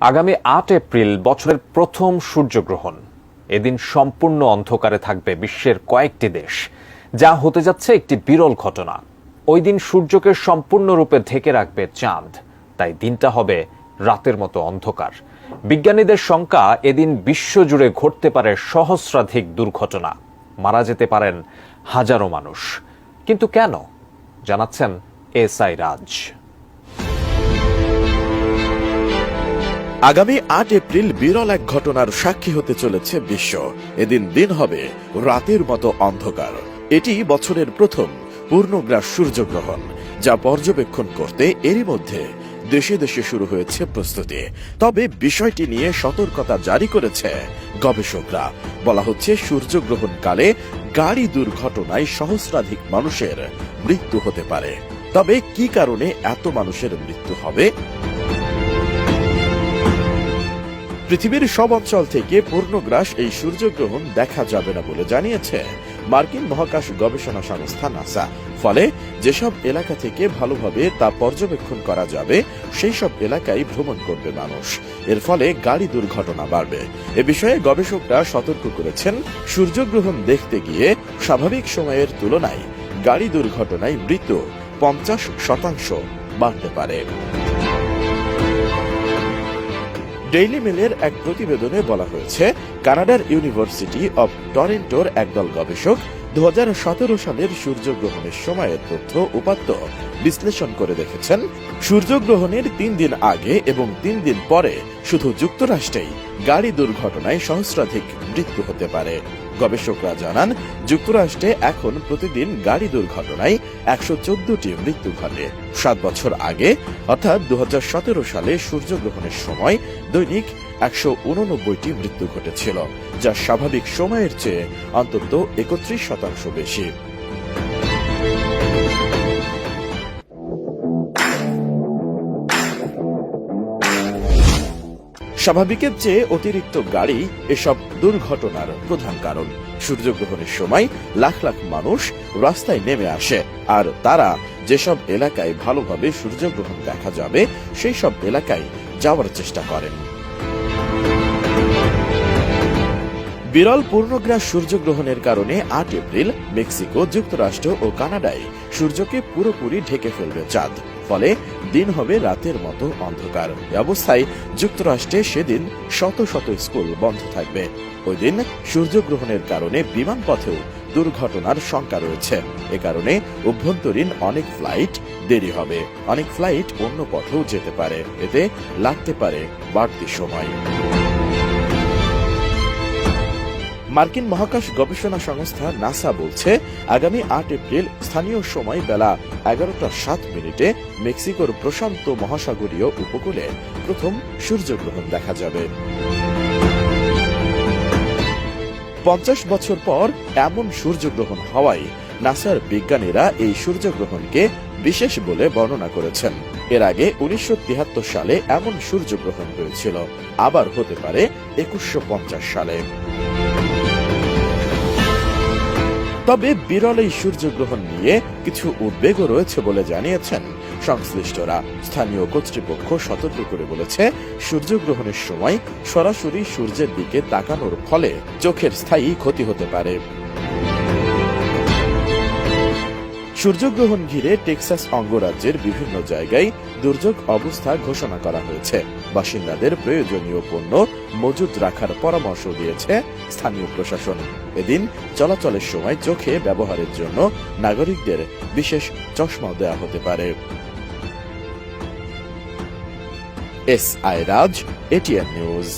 আগামী আট এপ্রিল বছরের প্রথম সূর্যগ্রহণ। এদিন সম্পূর্ণ অন্ধকারে থাকবে বিশ্বের কয়েকটি দেশ। যা হতে যাচ্ছে একটি বিরল ঘটনা। ওই দিন সূর্যকে সম্পূর্ণরূপে ঢেকে রাখবে চাঁদ। তাই দিনটা হবে রাতের মতো অন্ধকার। বিজ্ঞানীদের শঙ্কা, এদিন বিশ্বজুড়ে ঘটতে পারে সহস্রাধিক দুর্ঘটনা। মারা যেতে পারেন হাজারো মানুষ। কিন্তু কেন? জানাচ্ছেন এস আই রাজ। আগামী আট এপ্রিল বিরল এক ঘটনার সাক্ষী হতে চলেছে বিশ্ব। এদিন দিন হবে রাতের মতো অন্ধকার। এটি বছরের প্রথম পূর্ণগ্রাস সূর্যগ্রহণ, যা পর্যবেক্ষণ করতে এরই মধ্যে দেশে দেশে শুরু হয়েছে প্রস্তুতি। তবে বিষয়টি নিয়ে সতর্কতা জারি করেছে গবেষকরা। বলা হচ্ছে, সূর্যগ্রহণকালে গাড়ি দুর্ঘটনায় সহস্রাধিক মানুষের মৃত্যু হতে পারে। তবে কি কারণে এত মানুষের মৃত্যু হবে? পৃথিবীর সব অঞ্চল থেকে পূর্ণগ্রাস এই সূর্যগ্রহণ দেখা যাবে না বলে জানিয়েছে মার্কিন মহাকাশ গবেষণা সংস্থা নাসা। ফলে যেসব এলাকা থেকে ভালোভাবে তা পর্যবেক্ষণ করা যাবে, সেই সব এলাকায় ভ্রমণ করবে মানুষ। এর ফলে গাড়ি দুর্ঘটনা বাড়বে। এ বিষয়ে গবেষকরা সতর্ক করেছেন, সূর্যগ্রহণ দেখতে গিয়ে স্বাভাবিক সময়ের তুলনায় গাড়ি দুর্ঘটনায় মৃত্যু পঞ্চাশ শতাংশ বাড়তে পারে। ডেইলি মেলের এক প্রতিবেদনে বলা হয়েছে, কানাডার ইউনিভার্সিটি অব টরেন্টোর একদল গবেষক দু সতেরো সালের সূর্যগ্রহণের সময়ের তথ্য উপাত্ত বিশ্লেষণ করে দেখেছেন। সূর্যগ্রহণের তিন দিন আগে এবং তিন দিন পরে শুধু যুক্তরাষ্ট্রেই গাড়ি দুর্ঘটনায় সহস্রাধিক মৃত্যু হতে পারে। গবেষকরা জানান, যুক্তরাষ্ট্রে এখন প্রতিদিন গাড়ি দুর্ঘটনায় একশো চোদ্দটি মৃত্যু ঘটে। সাত বছর আগে, অর্থাৎ দু হাজার সতেরো সালে সূর্যগ্রহণের সময় দৈনিক একশো উননব্বইটি মৃত্যু ঘটেছিল, যা স্বাভাবিক সময়ের চেয়ে অন্তত একত্রিশ শতাংশ বেশি। স্বাভাবিকের চেয়ে অতিরিক্ত গাড়ি এসব দুর্ঘটনার প্রধান কারণ। সূর্যগ্রহণের সময় লাখ লাখ মানুষ রাস্তায় নেমে আসে, আর তারা যেসব এলাকায় ভালোভাবে সূর্যগ্রহণ দেখা যাবে সেই সব এলাকায় যাওয়ার চেষ্টা করেন। বিরল পূর্ণগ্রাস সূর্যগ্রহণের কারণে আট এপ্রিল মেক্সিকো, যুক্তরাষ্ট্র ও কানাডায় সূর্যকে পুরোপুরি ঢেকে ফেলবে চাঁদ। ফলে দিন হবে রাতের মতো অন্ধকার। অবস্থায় যুক্তরাষ্ট্রে সেদিন শত শত স্কুল বন্ধ থাকবে। ওই দিন সূর্যগ্রহণের কারণে বিমানপথেও দুর্ঘটনার শঙ্কা রয়েছে। এ কারণে অভ্যন্তরীণ অনেক ফ্লাইট দেরি হবে। অনেক ফ্লাইট অন্য পথেও যেতে পারে। এতে লাগতে পারে বাড়তি সময়। মার্কিন মহাকাশ গবেষণা সংস্থা নাসা বলছে, আগামী আট এপ্রিল স্থানীয় সময় বেলা এগারোটা সাত মিনিটে মেক্সিকোর প্রশান্ত মহাসাগরীয় উপকূলে প্রথম সূর্যগ্রহণ দেখা যাবে। পঞ্চাশ বছর পর এমন সূর্যগ্রহণ হওয়ায় নাসার বিজ্ঞানীরা এই সূর্যগ্রহণকে বিশেষ বলে বর্ণনা করেছেন। এর আগে উনিশশো তিয়াত্তর সালে এমন সূর্যগ্রহণ হয়েছিল, আবার হতে পারে একুশশো সালে। তবে বিরল এই সূর্যগ্রহণ নিয়ে কিছু উদ্বেগও রয়েছে বলে জানিয়েছেন সংশ্লিষ্টরা। স্থানীয় কর্তৃপক্ষ সতর্ক করে বলেছে, সূর্যগ্রহণের সময় সরাসরি সূর্যের দিকে তাকানোর ফলে চোখের স্থায়ী ক্ষতি হতে পারে। সূর্যগ্রহণ ঘিরে টেক্সাস অঙ্গরাজ্যের বিভিন্ন জায়গায় দুর্যোগ অবস্থা ঘোষণা করা হয়েছে। বাসিন্দাদের প্রয়োজনীয় পণ্য মজুদ রাখার পরামর্শ দিয়েছে স্থানীয় প্রশাসন। এদিন চলাচলের সময় চোখে ব্যবহারের জন্য নাগরিকদের বিশেষ চশমা দেওয়া হতে পারে। S I Raj, ATN news.